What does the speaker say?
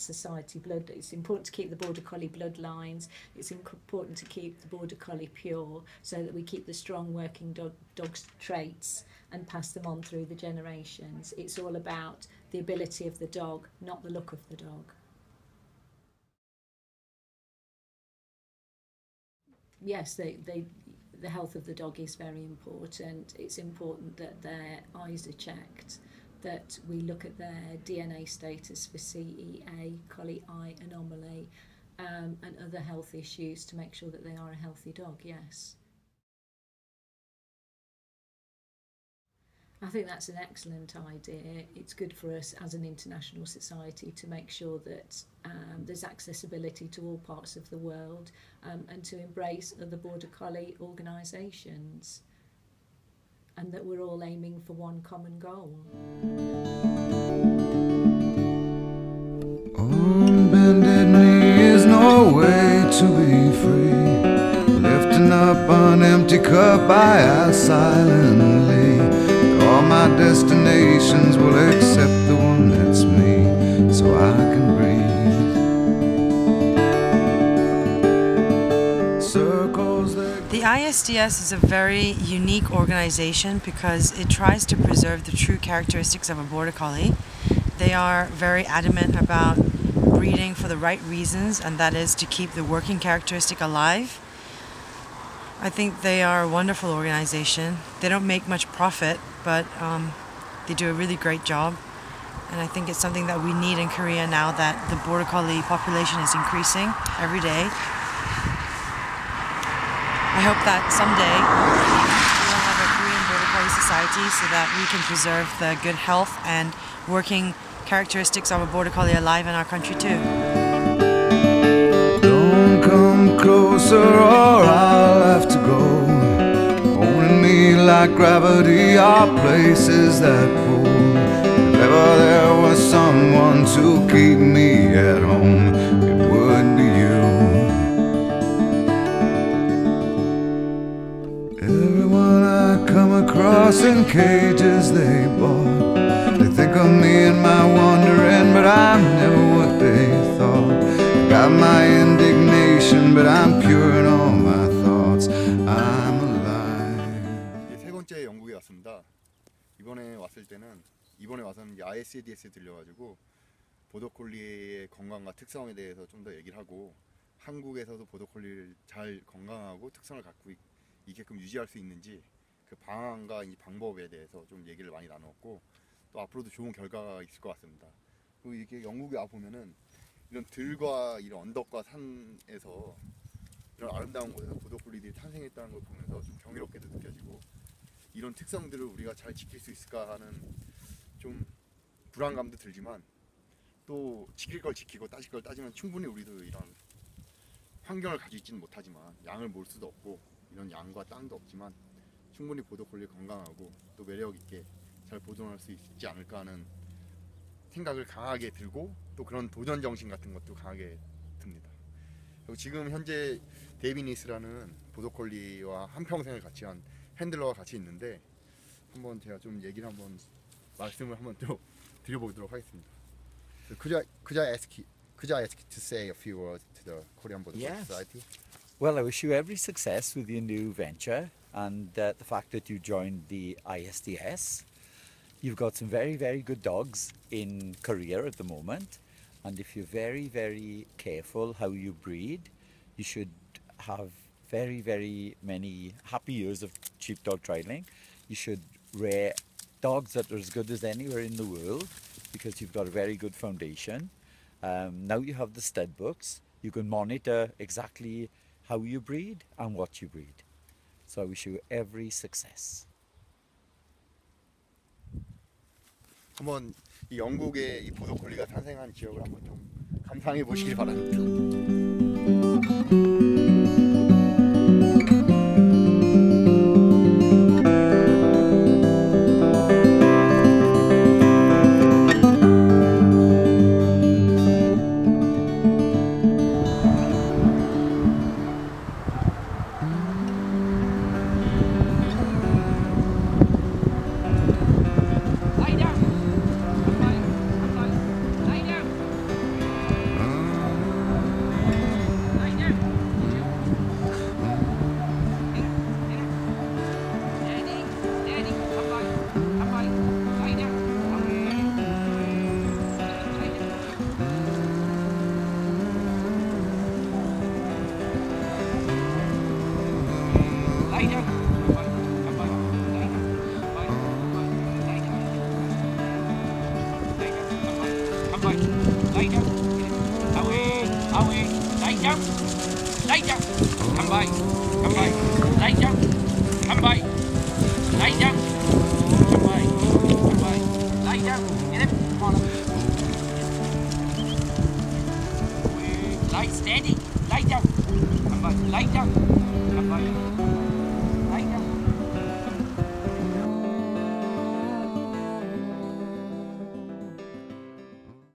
society blood. It's important to keep the border collie bloodlines. It's important to keep the border collie pure, so that we keep the strong working dog dog's traits and pass them on through the generations. It's all about the ability of the dog, not the look of the dog. Yes, they, they, the health of the dog is very important. It's important that their eyes are checked, that we look at their DNA status for CEA, collie eye anomaly, um, and other health issues to make sure that they are a healthy dog, yes. I think that's an excellent idea. It's good for us as an international society to make sure that um, there's accessibility to all parts of the world um, and to embrace other Border Collie organisations and that we're all aiming for one common goal. On bended knee is no way to be free. Lifting up an empty cup I ask silently all my destinations will accept the one that's me so I can breathe. Circles the ISDS is a very unique organization because it tries to preserve the true characteristics of a border collie. They are very adamant about breeding for the right reasons, and that is to keep the working characteristic alive. I think they are a wonderful organization. They don't make much profit, but um, they do a really great job. And I think it's something that we need in Korea now that the Border Collie population is increasing every day. I hope that someday we'll have a Korean Border Collie Society so that we can preserve the good health and working characteristics of a Border Collie alive in our country too. Don't come closer or I'll have to go like gravity are places that pull. If ever there was someone to keep me at home, cages they bought, they think of me and my wandering, but I'm never what they thought. Got my indignation, but I'm pure in all my thoughts. I'm 이번에 왔을 때는 이번에 와서는 이제 ISDS에 들려가지고 보더콜리의 건강과 특성에 대해서 좀 더 얘기를 하고 한국에서도 보더콜리를 잘 건강하고 특성을 갖고 있게끔 유지할 수 있는지 그 방안과 이 방법에 대해서 좀 얘기를 많이 나눴고 또 앞으로도 좋은 결과가 있을 것 같습니다. 그리고 이렇게 영국에 와 보면은 이런 들과 이런 언덕과 산에서 이런 아름다운 곳에서 보더콜리들이 탄생했다는 걸 보면서 좀 경이롭게도 느껴지고 이런 특성들을 우리가 잘 지킬 수 있을까 하는 좀 불안감도 들지만 또 지킬 걸 지키고 따질 걸 따지면 충분히 우리도 이런 환경을 가지고 있지는 못하지만 양을 몰 수도 없고 이런 양과 땅도 없지만 충분히 보더콜리 건강하고 또 매력 있게 잘 보존할 수 있지 않을까 하는 생각을 강하게 들고 또 그런 도전 정신 같은 것도 강하게 듭니다. 그리고 지금 현재 데이비니스라는 보더콜리와 한 평생을 같이 한 핸들러가 같이 있는데 한번 제가 좀 얘기를 한번 말씀을 한번 또 드려보도록 하겠습니다. Could I could I ask you, could I ask you to say a few words to the Korean Border yes. Society? Well, I wish you every success with your new venture and uh, the fact that you joined the ISDS. You've got some very, very good dogs in Korea at the moment. And if you're very, very careful how you breed, you should have very, very many happy years of sheepdog trialing. You should rear dogs that are as good as anywhere in the world because you've got a very good foundation. Um, now you have the stud books. You can monitor exactly how you breed and what you breed. So I wish you every success. 한번 이 영국의 이 보도콜리가 탄생한 지역을 한번 좀 감상해 보시길 바랍니다. lấy chân làm vợ lấy chân